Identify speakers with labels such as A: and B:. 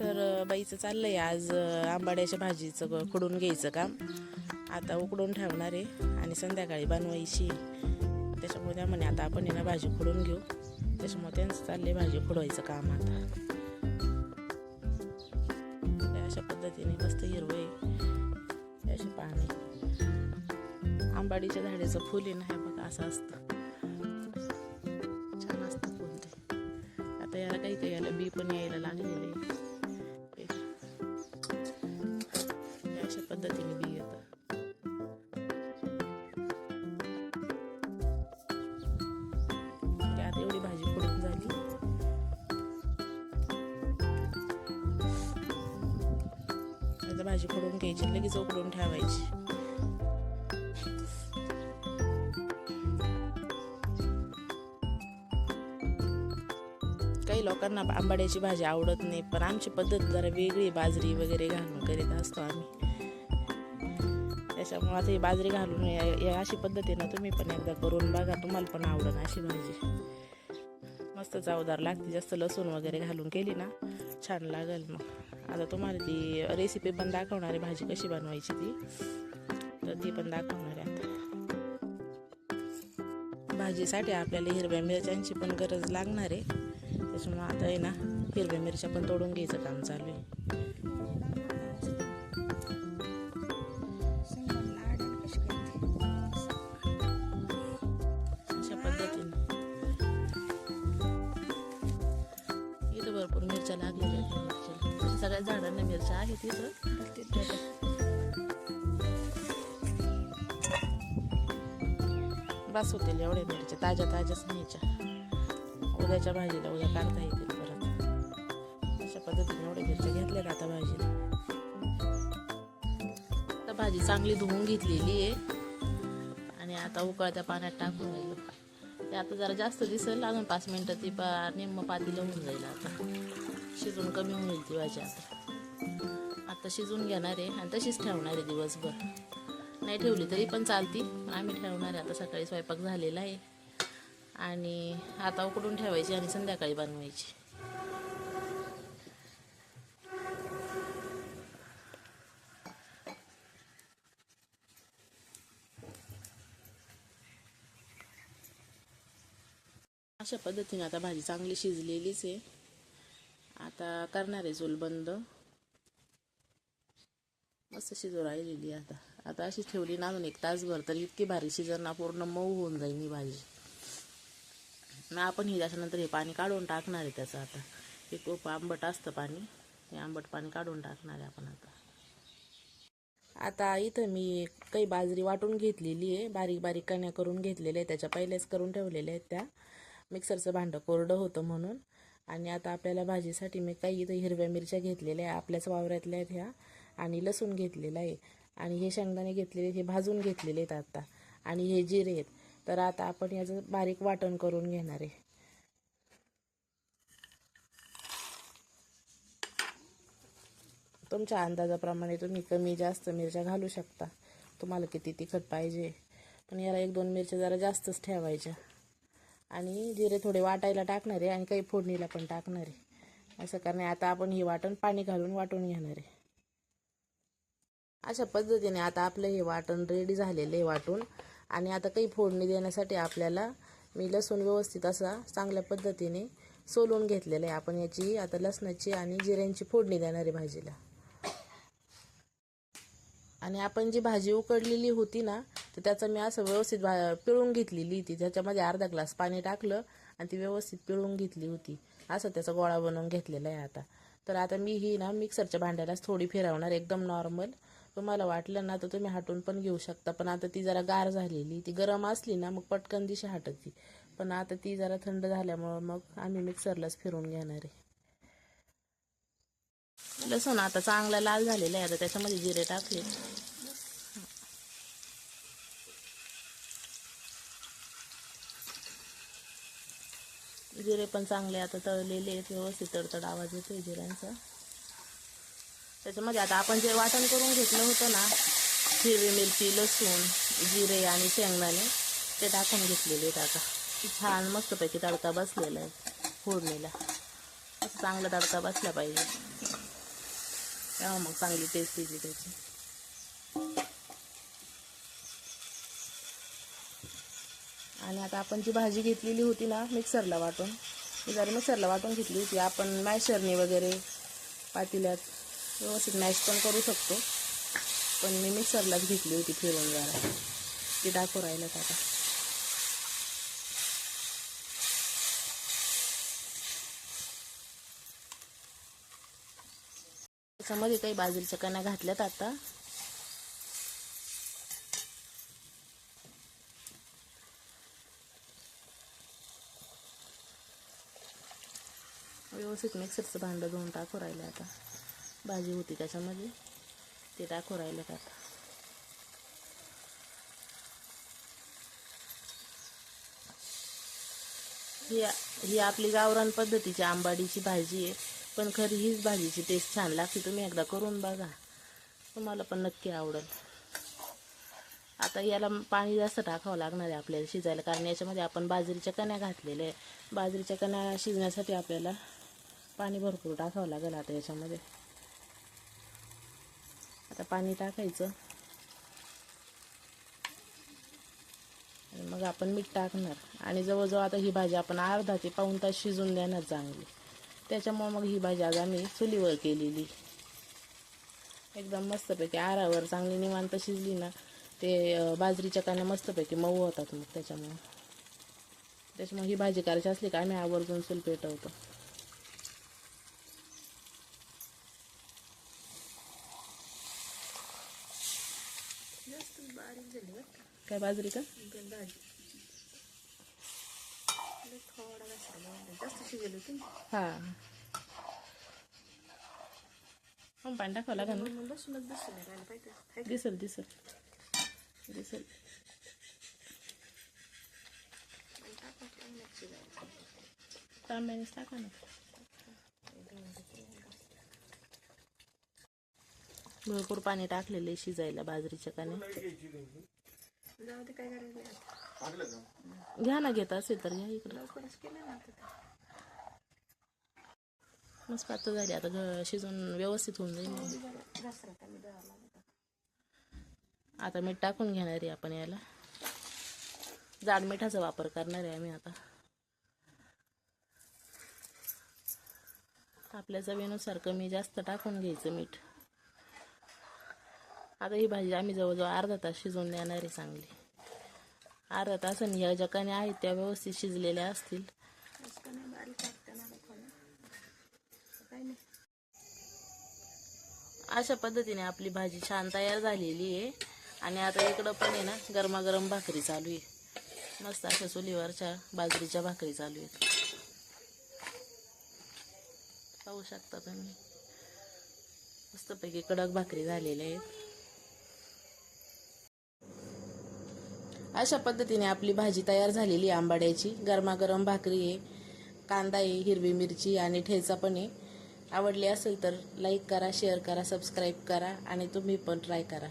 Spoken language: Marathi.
A: तर बाईचं चाललंय आज आंबाड्याच्या भाजीचं ग- घ्यायचं काम. आता उकडून ठेवणार आहे आणि संध्याकाळी बनवायची. त्याच्यामुळे त्या म्हणे आता आपण यांना ना भाजी खुडून घेऊ. त्याच्यामुळे त्यांचं चाललंय भाजी खुडवायचं काम आता. अशा पद्धतीने मस्त हिरवं आहे. असे पाणी. आंबाडीच्या झाडाचं फुल आहे ना हे बघा असं असतं. छान असतं फुल ते. आता याला काही काही याला बी पण यायला आता भाजी करून घ्यायची लगेच उकडून ठेवायची काही लोकांना आंबाड्याची भाजी आवडत नाही पण आमची पद्धत जरा वेगळी बाजरी वगैरे घालून करीत असतो आम्ही त्याच्यामुळे आता ही बाजरी घालून या- या अशी पद्धतीनं तुम्ही पण एकदा करून बघा तुम्हाला पण आवडत अशी भाजी मस्त चवदार लागते जास्त लसूण वगैरे घालून केली ना छान लागेल मग आता तुम्हाला ती रेसिपी पण दाखवणार आहे भाजी कशी बनवायची ती. तर ती पण दाखवणार आहे आता. भाजीसाठी आपल्याला हिरव्या मिरच्यांची पण गरज लागणार आहे. त्याच्यामुळे आता आहे ना हिरव्या मिरच्या पण तोडून घ्यायचं काम चालू आहे. इथं भरपूर मिरच्या लागलेल्या सगळ्या झाडांना मिरच्या आहेत तिथं बस होतील एवढ्या मिरच्या ताज्या ताज्याच न्यायच्या उद्याच्या भाजीला उद्या काढता येतील परत. अशा पद्धतीने एवढ्या मिरच्या घेतल्या का आता भाजीला. आता भाजी चांगली धुवून घेतलेली आहे. आणि आता उकळत्या पाण्यात टाकून राहिलो. ते आता जरा जास्त दिसेल अजून पाच मिनटं ती पा निम्म पातीला होऊन जाईल आता. शिजून कमी होईल ती भाजी आता. आता शिजून घेणार आहे आणि तशीच ठेवणार आहे दिवसभर. नाही ठेवली तरी पण चालती. पण आम्ही ठेवणार आहे. आता सकाळी स्वयंपाक झालेला आहे. आणि आता उकडून ठेवायची आणि संध्याकाळी बनवायची. अशा पद्धतीने आता भाजी चांगली शिजलेलीच आहे. आता करणार आहे चूल बंद. मस्त शिजू राहिलेली आता. आता अशी ठेवली ना अजून एक तासभर तर इतकी भारी शिजर पूर्ण मऊ होऊन जाईल ही भाजी. मग आपण ही त्याच्यानंतर हे पाणी काढून टाकणार आहे त्याचं आता. हे खूप आंबट असतं पाणी हे आंबट पाणी काढून टाकणार आहे आपण आता. आता इथं मी काही बाजरी वाटून घेतलेली आहे. बारीक बारीक कण्या करून घेतलेल्या आहे त्याच्या पहिल्याच करून ठेवलेल्या आहेत त्या. मिक्सरचं भांडं कोरडं होतं म्हणून. आणि आता आपल्याला भाजीसाठी मी काही इथं हिरव्या मिरच्या घेतलेल्या आहे आपल्याच वावरातल्या आहेत ह्या आणि लसूण घेतलेला आहे. आणि हे शेंगदाणे घेतलेले हे भाजून घेतलेले आहेत आता. आणि हे जिरे आहेत. तर आता आपण याचं बारीक वाटण करून घेणार आहे. तुमच्या अंदाजाप्रमाणे तुम्ही कमी जास्त मिरच्या घालू शकता. तुम्हाला किती तिखट पाहिजे. पण याला एक दोन मिरच्या जरा जास्तच ठेवायच्या. आणि जिरे थोडे वाटायला टाकणार आहे आणि काही फोडणीला पण टाकणार. आहे असं करणे आता आपण ही वाटण पाणी घालून वाटून घेणार आहे. अशा पद्धतीने आता आपलं हे वाटण रेडी झालेलं आहे वाटून. आणि आता काही फोडणी देण्यासाठी आपल्याला मी लसूण व्यवस्थित असा चांगल्या पद्धतीने सोलून घेतलेलं आहे. आपण याची आता लसणाची आणि जिऱ्यांची फोडणी देणार आहे भाजीला. आणि आपण जी भाजी उकडलेली होती ना तर त्याचं मी असं व्यवस्थित भा पिळून घेतलेली ती त्याच्यामध्ये अर्धा ग्लास पाणी टाकलं आणि ती व्यवस्थित पिळून घेतली होती. असं त्याचा गोळा बनवून घेतलेला आहे आता. तर आता मी ही ना मिक्सरच्या भांड्यालाच थोडी फिरवणार एकदम नॉर्मल. तुम्हाला वाटलं ना तर तुम्ही हटून पण घेऊ शकता. पण आता ती जरा गार झालेली. ती गरम असली ना मग पटकन दिशी हटती. पण आता ती जरा थंड झाल्यामुळं मग आम्ही मिक्सरलाच फिरून घेणार आहे. लसूण आता चांगला लाल झालेला आहे. आता त्याच्यामध्ये जिरे टाकले. जिरे पण चांगले आता तळलेले आहेत व्यवस्थित तडतड आवाज येतोय जिऱ्यांचा. त्याच्यामध्ये आता आपण जे वाटण करून घेतलं होतं ना हिरवी मिरची लसूण जिरे आणि शेंगदाणे ते टाकून घेतलेले आहेत आता. छान मस्तपैकी तडका बसलेला आहे फोडणीला. असं चांगला तडका बसला पाहिजे. तेव्हा मग चांगली टेस्ट येते त्याची. आणि आता आपण जी भाजी घेतलेली होती ना मिक्सरला वाटून ती जरा मिक्सरला वाटून घेतली होती. आपण मॅशरने वगैरे पातेल्यात व्यवस्थित मॅश पण करू शकतो. पण मी मिक्सरलाच घेतली होती फिरून जरा. ती दाखवू राहिलं आता. त्याच्यामध्ये काही बाजरीच्या कण्या घातल्यात आता. व्यवस्थित मिक्सरचं भांडं धुवून टाकू राहिलं आता. भाजी होती त्याच्यामध्ये. ते टाकू राहिलं का आता ही ही आपली गावरान पद्धतीची आंबाडीची भाजी आहे. पण खरी हीच भाजीची टेस्ट छान लागते. तुम्ही एकदा करून बघा. तुम्हाला पण नक्की आवडेल. आता याला पाणी जास्त टाकावं लागणार आहे आपल्याला शिजायला. कारण याच्यामध्ये आपण बाजरीच्या कण्या घातलेल्या आहे बाजरीच्या कण्या शिजण्यासाठी आपल्याला पाणी भरपूर टाकावं लागेल आता याच्यामध्ये. आता पाणी टाकायचं. आणि मग आपण मीठ टाकणार. आणि जवळजवळ आता ही भाजी आपण अर्धा ते पाऊण तास शिजून देणार चांगली. त्याच्यामुळे मग ही भाजी आज आम्ही चुलीवर केलेली. एकदम मस्तपैकी आरावर चांगली निवांत शिजली ना ते बाजरीच्या कान्या मस्तपैकी मऊ होतात मग त्याच्यामुळं. त्याच्यामुळे ही भाजी करायची असली का आम्ही आवर्जून चूल पेटवतो. काय बाजरी का? हा. मग पाणी टाकावं लागेल ना? दिसल दिसल. दिसल. तांब्यानेच टाका ना. भरपूर पाणी टाकलेलं आहे शिजायला बाजरीच्या काने.
B: जाऊ दे काय करायचं आता.
A: घ्या ना घेत असेल तर घ्या इकडं.
B: लवकरच केलं ना आता ते.
A: मस्त पातळ झाली आता घ- शिजून व्यवस्थित होऊन जाईल. आता मीठ टाकून घेणार आहे आपण याला. जाड मिठाचा वापर करणार आहे आम्ही आता. आपल्या चवीनुसार कमी जास्त टाकून घ्यायचं मीठ. आता ही भाजी आम्ही जवळजवळ अर्धा तास शिजवून देणार आहे चांगली. अर्धा तासाने ह्या ज्या कण्या आहेत त्या व्यवस्थित शिजलेल्या असतील. अशा पद्धतीने आपली भाजी छान तयार झालेली आहे. आणि आता इकडं पण आहे ना गरमागरम भाकरी चालू आहे. मस्त अशा चुलीवरच्या बाजरीच्या भाकरी चालू आहेत. पाहू शकता तुम्ही. मस्तपैकी कडक भाकरी झालेल्या आहेत. अशा पद्धतीने आपली भाजी तयार झालेली आंबाड्याची. गरमागरम भाकरी आहे कांदा आहे हिरवी मिरची आणि ठेचा पण आहे. आवडली असेल तर लाईक करा शेअर करा सबस्क्राईब करा आणि तुम्ही पण ट्राय करा.